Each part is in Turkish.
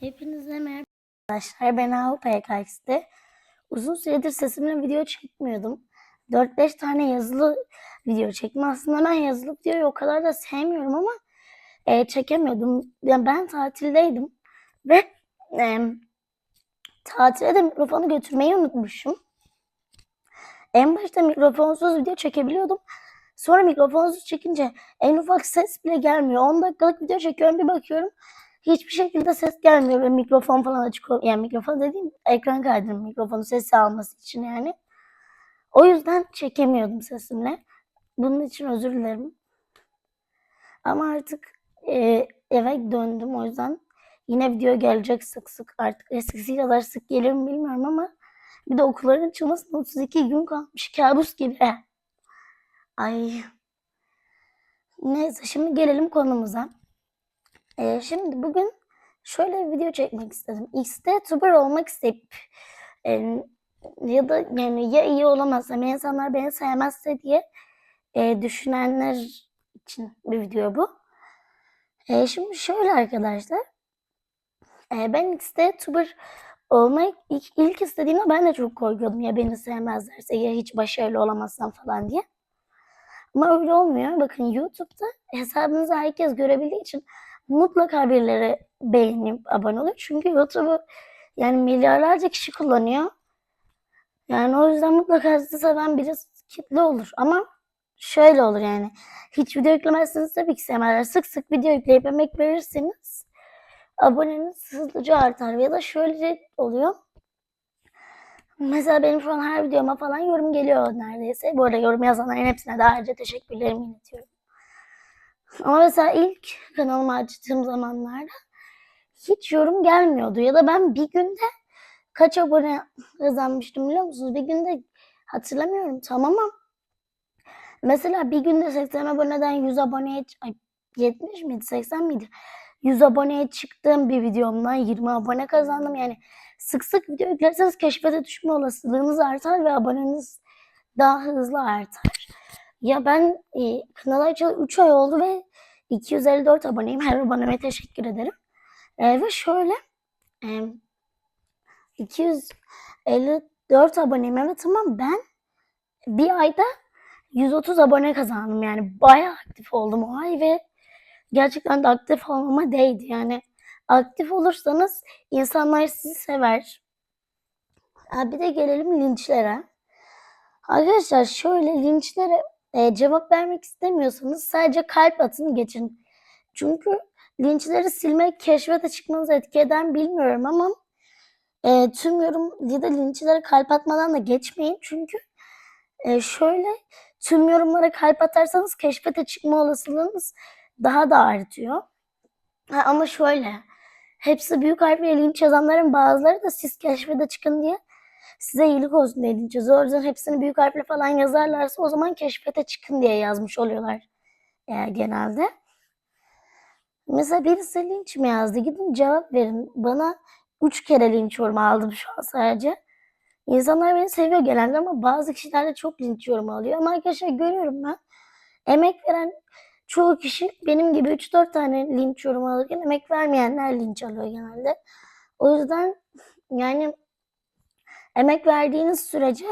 Hepinize merhaba arkadaşlar. Ben AUPKX'te. Uzun süredir sesimle video çekmiyordum. 4-5 tane yazılı video çektim. Aslında ben yazılı videoyu o kadar da sevmiyorum ama e, çekemiyordum. Yani ben tatildeydim ve e, tatile de mikrofonu götürmeyi unutmuşum. En başta mikrofonsuz video çekebiliyordum. Sonra mikrofonsuz çekince en ufak ses bile gelmiyor. 10 dakikalık video çekiyorum bir bakıyorum hiçbir şekilde ses gelmiyor ve mikrofon falan açık yani mikrofon dediğim ekran kaydının mikrofonu sesi alması için yani. O yüzden çekemiyordum sesimle. Bunun için özür dilerim. Ama artık e, eve döndüm o yüzden yine video gelecek sık sık artık eskisi kadar sık gelir mi bilmiyorum ama bir de okulların açılmasına 32 gün kalmış kabus gibi. Ay. Neyse şimdi gelelim konumuza. Ee, şimdi bugün şöyle bir video çekmek istedim. X'te tuber olmak isteyip e, ya da yani ya iyi olamazsam insanlar beni sevmezse diye e, düşünenler için bir video bu. E, şimdi şöyle arkadaşlar. E, ben X'te tuber olmayı ilk, ilk istediğimde ben de çok korkuyordum. Ya beni sevmezlerse ya hiç başarılı olamazsam falan diye. Ama öyle olmuyor. Bakın YouTube'da hesabınızı herkes görebildiği için mutlaka birileri beğenip abone olur. Çünkü YouTube'u yani milyarlarca kişi kullanıyor. Yani o yüzden mutlaka sizi seven biri kitle olur. Ama şöyle olur yani. Hiç video yüklemezseniz tabii ki sevmezler. Sık sık video yükleyip emek verirseniz aboneniz hızlıca artar. Ya da şöyle oluyor. Mesela benim şu an her videoma falan yorum geliyor neredeyse. Bu arada yorum yazanların hepsine de ayrıca teşekkürlerimi iletiyorum. Ama mesela ilk kanalımı açtığım zamanlarda hiç yorum gelmiyordu. Ya da ben bir günde kaç abone kazanmıştım biliyor musunuz? Bir günde hatırlamıyorum tam ama mesela bir günde 80 aboneden 100 aboneye ay 70 miydi 80 miydi? 100 aboneye çıktığım bir videomdan 20 abone kazandım. Yani sık sık video yüklerseniz keşfete düşme olasılığınız artar ve aboneniz daha hızlı artar. Ya ben e, kanala açalı 3 ay oldu ve 254 aboneyim. Her aboneme teşekkür ederim. E, ve şöyle e, 254 aboneyim evet ama ben bir ayda 130 abone kazandım. Yani bayağı aktif oldum o ay ve gerçekten de aktif olmama değdi. Yani aktif olursanız insanlar sizi sever. Ha, bir de gelelim linçlere. Arkadaşlar şöyle linçlere e, cevap vermek istemiyorsanız sadece kalp atın geçin. Çünkü linçleri silmek keşfete çıkmanızı etki eder mi bilmiyorum ama e, tüm yorum ya da linçlere kalp atmadan da geçmeyin. Çünkü e, şöyle tüm yorumlara kalp atarsanız keşfete çıkma olasılığınız daha da artıyor. Ha, ama şöyle hepsi büyük harfle linç yazanların bazıları da siz keşfete çıkın diye size iyilik olsun diye yazıyor. O yüzden hepsini büyük harfle falan yazarlarsa o zaman keşfete çıkın diye yazmış oluyorlar e, genelde. Mesela birisi linç mi yazdı? Gidin cevap verin. Bana üç kere linç yorumu aldım şu an sadece. İnsanlar beni seviyor genelde ama bazı kişiler de çok linç yorumu alıyor. Ama arkadaşlar görüyorum ben. Emek veren çoğu kişi benim gibi 3-4 tane linç yorumu alırken emek vermeyenler linç alıyor genelde. O yüzden yani emek verdiğiniz sürece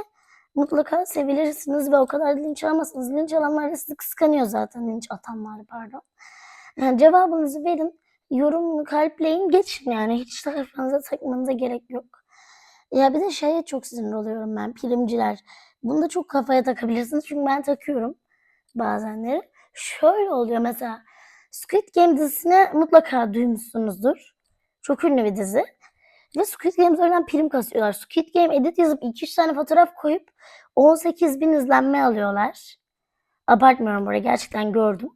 mutlaka sevilirsiniz ve o kadar linç alamazsınız. Linç alanlar da sizi kıskanıyor zaten linç atanlar pardon. Yani cevabınızı verin. Yorum kalpleyin geçin yani. Hiç de kafanıza takmanıza gerek yok. Ya bir de şeye çok sinir oluyorum ben primciler. Bunu da çok kafaya takabilirsiniz çünkü ben takıyorum bazenleri. Şöyle oluyor mesela Squid Game dizisini mutlaka duymuşsunuzdur. Çok ünlü bir dizi. Ve Squid Game üzerinden prim kasıyorlar. Squid Game edit yazıp 2-3 tane fotoğraf koyup 18 bin izlenme alıyorlar. Abartmıyorum buraya gerçekten gördüm.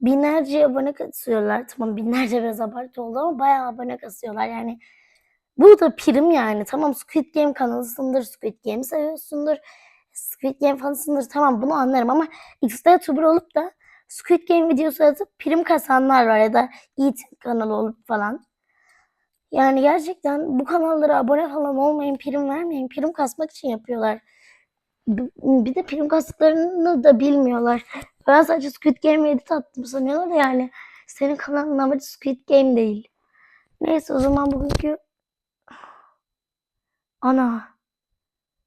Binlerce abone kasıyorlar. Tamam binlerce biraz abartı oldu ama bayağı abone kasıyorlar. Yani bu da prim yani. Tamam Squid Game kanalısındır. Squid Game seviyorsundur. Squid Game fanısındır. Tamam bunu anlarım ama X'de YouTuber olup da Squid Game videosu atıp prim kasanlar var ya da Eat kanalı olup falan. Yani gerçekten bu kanallara abone falan olmayın, prim vermeyin. Prim kasmak için yapıyorlar. Bir de prim kastıklarını da bilmiyorlar. Ben sadece Squid Game edit attım sanıyorlar yani senin kanalın amacı Squid Game değil. Neyse o zaman bugünkü ana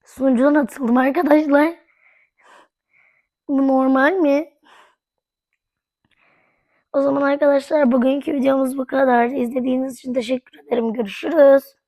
sunucudan atıldım arkadaşlar. Bu normal mi? O zaman arkadaşlar bugünkü videomuz bu kadar. İzlediğiniz için teşekkür ederim. Görüşürüz.